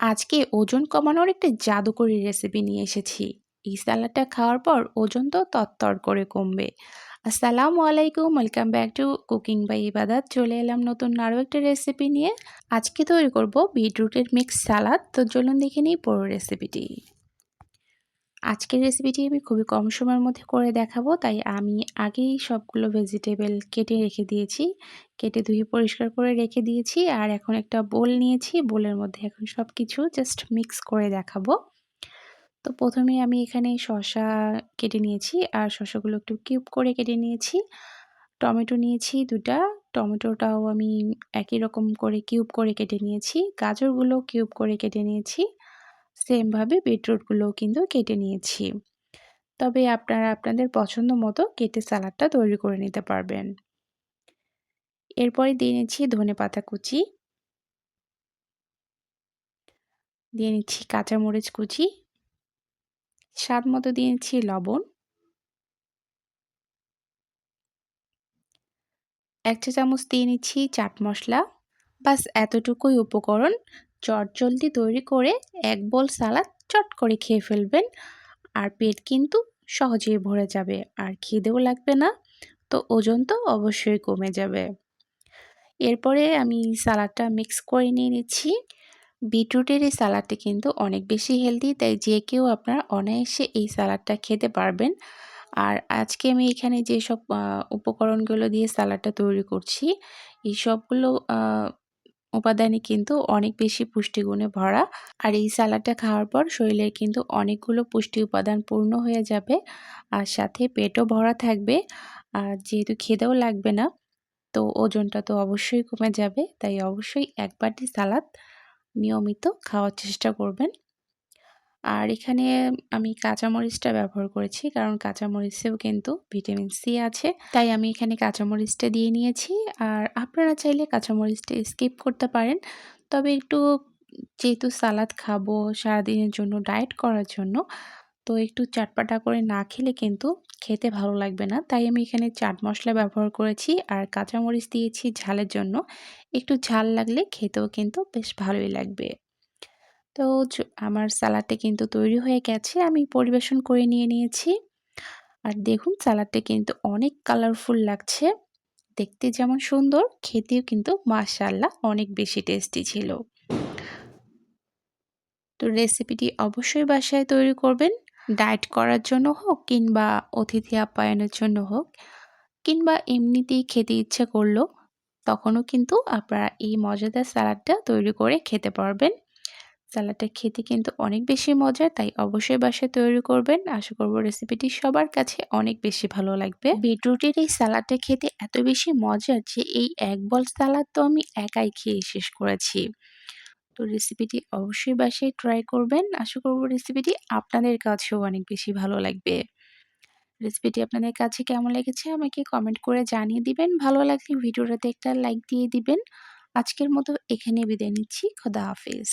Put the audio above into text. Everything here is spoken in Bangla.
আজকে ওজন কমানোর একটা জাদুকরি রেসিপি নিয়ে এসেছি। এই স্যালাডটা খাওয়ার পর ওজন তো তত্তর করে কমবে। আসসালামু আলাইকুম welcome back to cooking by Ibadat চলে এলাম নতুন আরও একটা রেসিপি নিয়ে। আজকে তৈরি করব বিটরুটের মিক্স সালাদ তো চলুন দেখে নিই পুরো রেসিপিটি আজকের রেসিপিটি আমি খুবই কম সময়ের মধ্যে করে দেখাবো, তাই আমি আগেই সবগুলো ভেজিটেবল কেটে রেখে দিয়েছি। কেটে ধুয়ে পরিষ্কার করে রেখে দিয়েছি আর এখন একটা বোল নিয়েছি বোলের মধ্যে এখন সব কিছু জাস্ট মিক্স করে দেখাবো। তো প্রথমে আমি এখানে শশা কেটে নিয়েছি আর শশাগুলো একটু কিউব করে কেটে নিয়েছি। টমেটো নিয়েছি দুটা, টমেটোটাও আমি একই রকম করে কিউব করে কেটে নিয়েছি, গাজরগুলো কিউব করে কেটে নিয়েছি। সেমভাবে বিটরুটগুলোও কিন্তু কেটে নিয়েছি। তবে আপনারা আপনাদের পছন্দ মতো কেটে সালাডটা তৈরি করে নিতে পারবেন। এরপরে দিয়ে নিচ্ছি ধনে পাতা কুচি। দিয়ে নিচ্ছি কাঁচামরিচ কুচি। স্বাদ মতো দিয়ে নিচ্ছি লবণ। এক চা চামচ দিয়ে নিচ্ছি চাট মশলা। বাস এতটুকুই উপকরণ। চটজলদি তৈরি করে এক বোল সালাদ চট করে খেয়ে ফেলবেন। আর পেট কিন্তু সহজেই ভরে যাবে, আর খিদেও লাগবে না। তো ওজন তো অবশ্যই কমে যাবে। এরপরে আমি সালাডটা মিক্স করে নিয়ে নিচ্ছি। বিটরুটের এই সালাডটি কিন্তু অনেক বেশি হেলদি তাই যে কেউ আপনার অনায়াসে এই সালাডটা খেতে পারবেন। আর আজকে আমি এখানে যেসব উপকরণগুলো দিয়ে সালাডটা তৈরি করছি, এই সবগুলো উপাদানই কিন্তু অনেক বেশি পুষ্টিগুণে ভরা। আর এই সালাডটা খাওয়ার পর শরীরের কিন্তু অনেকগুলো পুষ্টি উপাদান পূর্ণ হয়ে যাবে। আর সাথে পেটও ভরা থাকবে। আর যেহেতু খেতেও লাগবে না, তো ওজনটা তো অবশ্যই কমে যাবে। তাই অবশ্যই এক বাটি সালাদ নিয়মিত খাওয়ার চেষ্টা করবেন। আর এখানে আমি কাঁচামরিচটা ব্যবহার করেছি, কারণ কাঁচামরিচেও কিন্তু ভিটামিন সি আছে। তাই আমি এখানে কাঁচামরিচটা দিয়ে নিয়েছি। আর আপনারা চাইলে কাঁচামরিচটা স্কিপ করতে পারেন। তবে একটু যেহেতু সালাদ খাব, সারাদিনের জন্য ডায়েট করার জন্য, তো একটু চাটপাটা করে না খেলে কিন্তু খেতে ভালো লাগবে না। তাই আমি এখানে চাট মশলা ব্যবহার করেছি আর কাঁচামরিচ দিয়েছি ঝালের জন্য। একটু ঝাল লাগলে খেতেও কিন্তু বেশ ভালোই লাগবে। তো আমার সালাডটা কিন্তু তৈরি হয়ে গেছে, আমি পরিবেশন করে নিয়ে নিয়েছি। আর দেখুন সালাডটা কিন্তু অনেক কালারফুল লাগছে, দেখতে যেমন সুন্দর, খেতেও কিন্তু মাশাল্লাহ অনেক বেশি টেস্টি ছিল। তো রেসিপিটি অবশ্যই বাসায় তৈরি করবেন ডায়েট করার জন্য হোক কিংবা অতিথি আপ্যায়নের জন্য হোক, কিংবা এমনিতেই খেতে ইচ্ছে করল, তখনও কিন্তু আপনারা এই মজাদার স্যালাডটা তৈরি করে খেতে পারবেন। স্যালাডটা খেতে কিন্তু অনেক বেশি মজার, তাই অবশ্যই বাসায় তৈরি করবেন। আশা করব রেসিপিটি সবার কাছে অনেক বেশি ভালো লাগবে। বিটরুটের এই স্যালাডটা খেতে এত বেশি মজার যে এই এক বল স্যালাড তো আমি একাই খেয়ে শেষ করেছি। তো রেসিপিটি অবশ্যই বাসায় ট্রাই করবেন। আশা করব রেসিপিটি আপনাদের কাছেও অনেক বেশি ভালো লাগবে। রেসিপিটি আপনাদের কাছে কেমন লেগেছে আমাকে কমেন্ট করে জানিয়ে দিবেন। ভালো লাগলে ভিডিওটাতে একটা লাইক দিয়ে দিবেন। আজকের মতো এখানে বিদায় নিচ্ছি। খোদা হাফিজ।